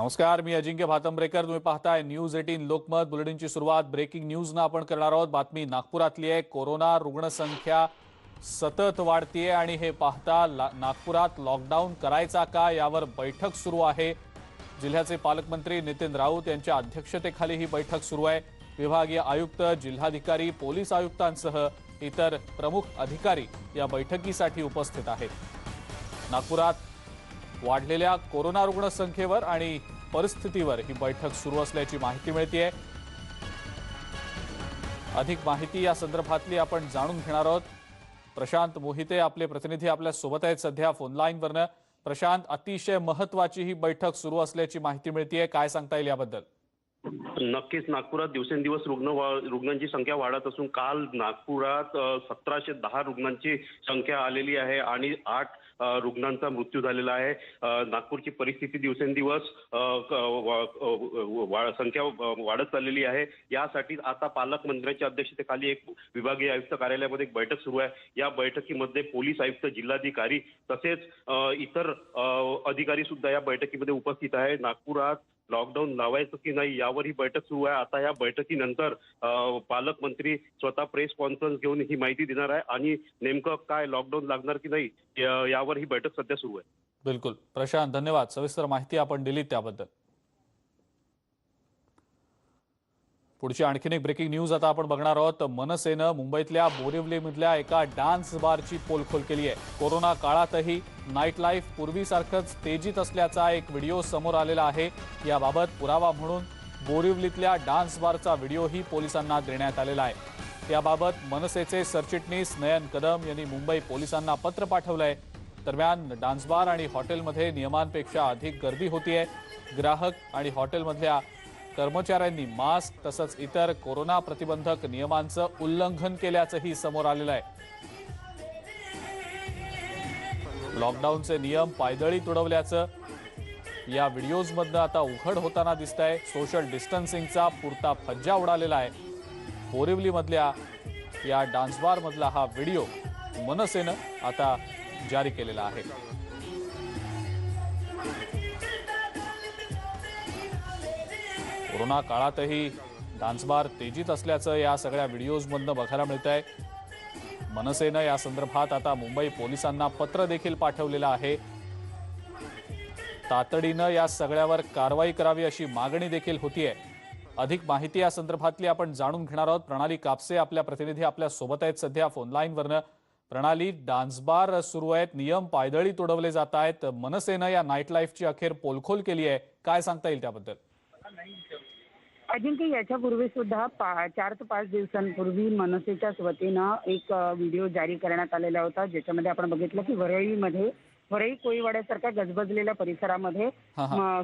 नमस्कार मी अजिंक्य भातंब्रेकर. तुम्ही पाहताय न्यूज एटीन लोकमत. बुलेटिनची सुरुवात ब्रेकिंग न्यूजनं आपण करणार आहोत. बातमी नागपुरातली आहे. कोरोना रुग्णसंख्या सतत वाढतीये आणि हे पाहता ला- नागपुरात लॉकडाऊन करायचा का? यावर बैठक सुरू आहे. जिल्ह्याचे पालकमंत्री नितीन राऊत यांच्या अध्यक्षतेखाली ही बैठक सुरू आहे. विभागीय आयुक्त जिल्हाधिकारी पोलीस आयुक्तांसह इतर प्रमुख अधिकारी या बैठकीसाठी उपस्थित आहेत. नागपुरात वाढलेल्या कोरोना रुग्णसंख्येवर आणि परिस्थितीवर ही बैठक सुरू असल्याची माहिती मिळते अधिक माहिती या संदर्भातली आपण जाणून घेणार आहोत. प्रशांत मोहिते आपले प्रतिनिधी आपल्यासोबत आहेत सध्या फोनलाईनवरनं प्रशांत अतिशय महत्वाची ही बैठक सुरू असल्याची माहिती मिळते काय सांगता येईल याबद्दल? नक्कीच नागपुरात दिवसेंदिवस रुग्ण वा- रुग्णांची संख्या वाढत असून काल नागपुरात सतराशे दहा रुग्णांची संख्या आलेली आहे आणि आठ रुग्णांचा मृत्यू झालेला आहे. नागपूरची परिस्थिती दिवसेंदिवस वा- संख्या वाढत चाललेली आहे. यासाठी आता पालकमंत्र्यांच्या अध्यक्षतेखाली एक विभागीय आयुक्त कार्यालयामध्ये एक बैठक सुरू आहे. या बैठकीमध्ये पोलीस आयुक्त जिल्हाधिकारी तसेच इतर अधिकारी सुद्धा या बैठकीमध्ये उपस्थित आहे नागपुरात लॉकडाऊन लावायचं की नाही यावर ही बैठक सुरू आहे. आता या बैठकीनंतर पालकमंत्री स्वतः प्रेस कॉन्फरन्स घेऊन ही माहिती देणार आहे आणि नेमकं काय लॉकडाऊन लागणार की नाही यावर ही बैठक सध्या सुरू आहे. बिलकुल. प्रशांत धन्यवाद. सविस्तर माहिती आपण दिली त्याबद्दल. पुढची आणखीन एक ब्रेकिंग न्यूज आता आपण बघणार आहोत. मनसेनं मुंबईतल्या बोरिवलीमधल्या एका डान्स बारची पोलखोल केली आहे. कोरोना काळातही नाईट लाईफ पूर्वीसारखंच तेजीत असल्याचा एक व्हिडिओ समोर आलेला आहे. याबाबत पुरावा म्हणून बोरिवलीतल्या डान्स बारचा व्हिडिओही पोलिसांना देण्यात आलेला आहे. याबाबत मनसेचे सरचिटणीस नयन कदम यांनी मुंबई पोलिसांना पत्र पाठवलं आहे दरम्यान डान्स बार आणि हॉटेलमध्ये नियमांपेक्षा अधिक गर्दी होतीये. ग्राहक आणि हॉटेलमधल्या कर्मचाऱ्यांनी मास्क तसंच इतर कोरोना प्रतिबंधक नियमांचं उल्लंघन केल्याचंही समोर आलेलं आहे. लॉकडाऊनचे नियम पायदळी तुडवल्याचं या व्हिडिओजमधनं आता उघड होताना दिसत आहे सोशल डिस्टन्सिंगचा पुरता फज्जा उडालेला आहे. बोरिवलीमधल्या या डान्सबारमधला हा व्हिडिओ मनसेनं आता जारी केलेला आहे. कोरोना काळातही डान्सबार तेजीत असल्याचं या सगळ्या व्हिडिओजमधनं बघायला मिळत आहे मनसेनं या संदर्भात आता मुंबई पोलिसांना पत्र देखील पाठवलेलं आहे. तातडीनं या सगळ्यावर कारवाई करावी अशी मागणी देखील होतीये. अधिक माहिती या संदर्भातली आपण जाणून घेणार आहोत. प्रणाली कापसे आपल्या प्रतिनिधी आपल्यासोबत आहेत सध्या फोनलाईनवरनं प्रणाली डान्सबार सुरू आहेत नियम पायदळी तोडवले जात आहेत. मनसेनं या नाईट लाईफची अखेर पोलखोल केली आहे काय सांगता येईल त्याबद्दल? अजिंक्य याच्यापूर्वी सुद्धा पा चार ते पाच दिवसांपूर्वी मनसेच्याच वतीनं एक व्हिडिओ जारी करण्यात आलेला होता. ज्याच्यामध्ये आपण बघितलं की वरळीमध्ये वरळी कोळीवाड्यासारख्या गजबजलेल्या परिसरामध्ये.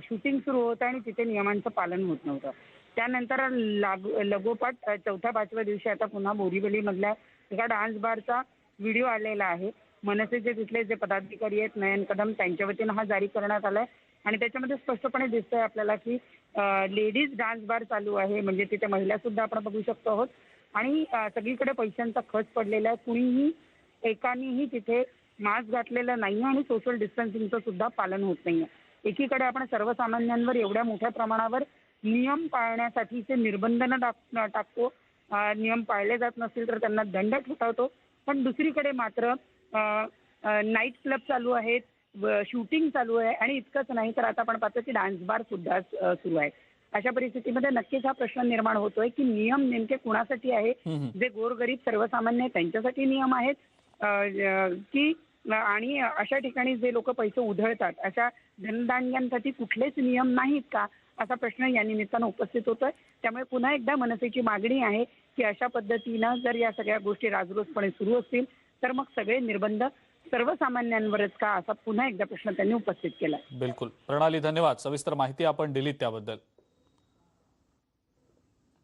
शूटिंग सुरू होतं आणि तिथे नियमांचं पालन होत नव्हतं. त्यानंतर लाग लगोपाठ चौथ्या पाचव्या दिवशी आता पुन्हा बोरीवलीमधल्या एका डान्स बारचा व्हिडिओ आलेला आहे. मनसेचे तिथले जे पदाधिकारी आहेत नयन कदम त्यांच्या वतीनं हा जारी करण्यात आलाय. आणि त्याच्यामध्ये स्पष्टपणे दिसतंय आपल्याला की लेडीज डान्स बार चालू आहे. म्हणजे तिथे महिला सुद्धा आपण बघू शकतो आहोत. आणि सगळीकडे पैशांचा खच पडलेला आहे. कुणीही एकानीही तिथे मास्क घातलेला नाही आणि सोशल डिस्टन्सिंगचं सुद्धा पालन होत नाही आहे एकीकडे आपण सर्वसामान्यांवर एवढ्या मोठ्या प्रमाणावर नियम पाळण्यासाठीचे निर्बंध टाक- टाकतो. नियम पाळले जात नसतील तर त्यांना दंड ठोठावतो. पण दुसरीकडे मात्र नाईट क्लब चालू आहेत. शूटिंग चालू आहे आणि इतकंच नाही तर आता आपण पाहतो की डान्स बार सुद्धा सुरू आहे. अशा परिस्थितीमध्ये नक्कीच हा प्रश्न निर्माण होतोय की नियम नेमके कुणासाठी आहे. जे गोरगरीब सर्वसामान्य त्यांच्यासाठी नियम आहेत? की आणि अशा ठिकाणी जे लोक पैसे उधळतात अशा धनदांड्यांसाठी कुठलेच नियम नाहीत का? असा प्रश्न या निमित्तानं उपस्थित होतोय. त्यामुळे पुन्हा एकदा मनसेची मागणी आहे की अशा पद्धतीनं जर या सगळ्या गोष्टी राजरोसपणे सुरू असतील तर मग सगळे निर्बंध सर्वसामान्यांवरच का? असा पुन्हा एकदा प्रश्न त्यांनी उपस्थित केला बिलकुल. प्रणाली धन्यवाद. सविस्तर माहिती आपण दिली त्याबद्दल.